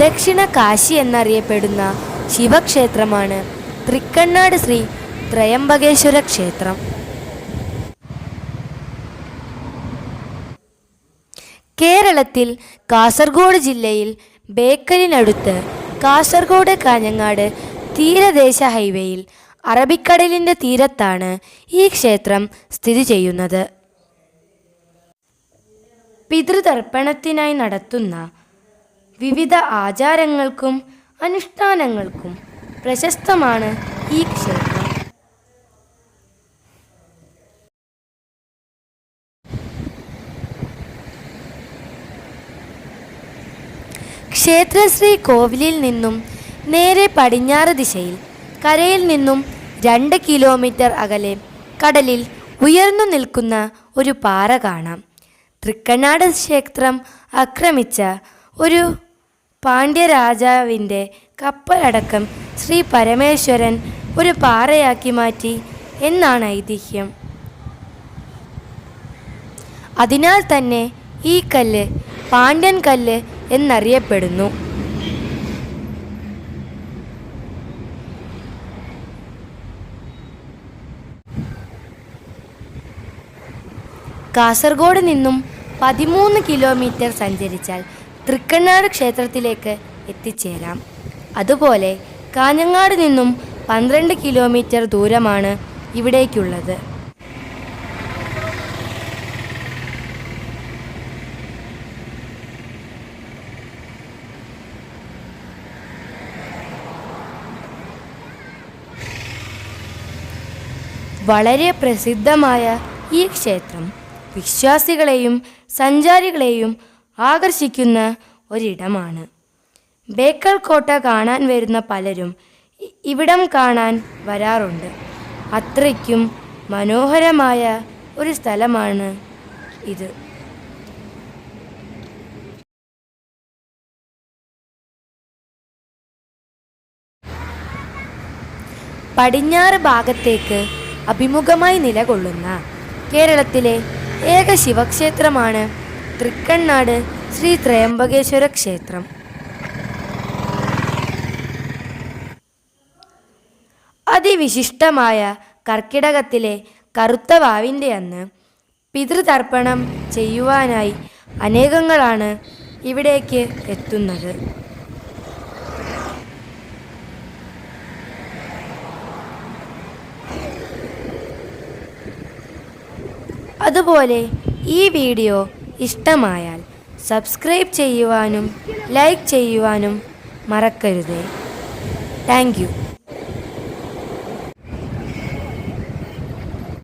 ദക്ഷിണ കാശി എന്നറിയപ്പെടുന്ന ശിവക്ഷേത്രമാണ് തൃക്കണ്ണാട് ശ്രീ ത്രയംബകേശ്വര ക്ഷേത്രം. കേരളത്തിൽ കാസർഗോഡ് ജില്ലയിൽ ബേക്കലിനടുത്ത് കാസർഗോഡ് കാഞ്ഞങ്ങാട് തീരദേശ ഹൈവേയിൽ അറബിക്കടലിന്റെ തീരത്താണ് ഈ ക്ഷേത്രം സ്ഥിതി ചെയ്യുന്നത്. പിതൃതർപ്പണത്തിനായി നടത്തുന്ന വിവിധ ആചാരങ്ങൾക്കും അനുഷ്ഠാനങ്ങൾക്കും പ്രശസ്തമാണ് ഈ ക്ഷേത്രം. ക്ഷേത്രശ്രീ കോവിലിൽ നിന്നും നേരെ പടിഞ്ഞാറ് ദിശയിൽ കരയിൽ നിന്നും രണ്ട് കിലോമീറ്റർ അകലെ കടലിൽ ഉയർന്നു നിൽക്കുന്ന ഒരു പാറ കാണാം. തൃക്കണ്ണാട് ക്ഷേത്രം ആക്രമിച്ച ഒരു പാണ്ഡ്യരാജാവിന്റെ കപ്പലടക്കം ശ്രീ പരമേശ്വരൻ ഒരു പാറയാക്കി മാറ്റി എന്നാണ് ഐതിഹ്യം. അതിനാൽ തന്നെ ഈ കല്ല് പാണ്ഡ്യൻ കല്ല് എന്നറിയപ്പെടുന്നു. കാസർഗോഡ് നിന്നും പതിമൂന്ന് കിലോമീറ്റർ സഞ്ചരിച്ചാൽ തൃക്കണ്ണാട് ക്ഷേത്രത്തിലേക്ക് എത്തിച്ചേരാം. അതുപോലെ കാഞ്ഞങ്ങാട് നിന്നും പന്ത്രണ്ട് കിലോമീറ്റർ ദൂരമാണ് ഇവിടേക്കുള്ളത്. വളരെ പ്രസിദ്ധമായ ഈ ക്ഷേത്രം വിശ്വാസികളെയും സഞ്ചാരികളെയും ആകർഷിക്കുന്ന ഒരിടമാണ്. ബേക്കൽ കോട്ട കാണാൻ വരുന്ന പലരും ഇവിടം കാണാൻ വരാറുണ്ട്. അത്രയ്ക്കും മനോഹരമായ ഒരു സ്ഥലമാണ് ഇത്. പടിഞ്ഞാറ് ഭാഗത്തേക്ക് അഭിമുഖമായി നിലകൊള്ളുന്ന കേരളത്തിലെ ഏക ശിവക്ഷേത്രമാണ് തൃക്കണ്ണാട് ശ്രീ ത്രയംബകേശ്വര ക്ഷേത്രം. അതിവിശിഷ്ടമായ കർക്കിടകത്തിലെ കറുത്ത വാവിന്റെ അന്ന് പിതൃതർപ്പണം ചെയ്യുവാനായി അനേകങ്ങളാണ് ഇവിടേക്ക് എത്തുന്നത്. അതുപോലെ ഈ വീഡിയോ ഇഷ്ടമായാൽ സബ്സ്ക്രൈബ് ചെയ്യുവാനും ലൈക്ക് ചെയ്യുവാനും മറക്കരുത്. താങ്ക്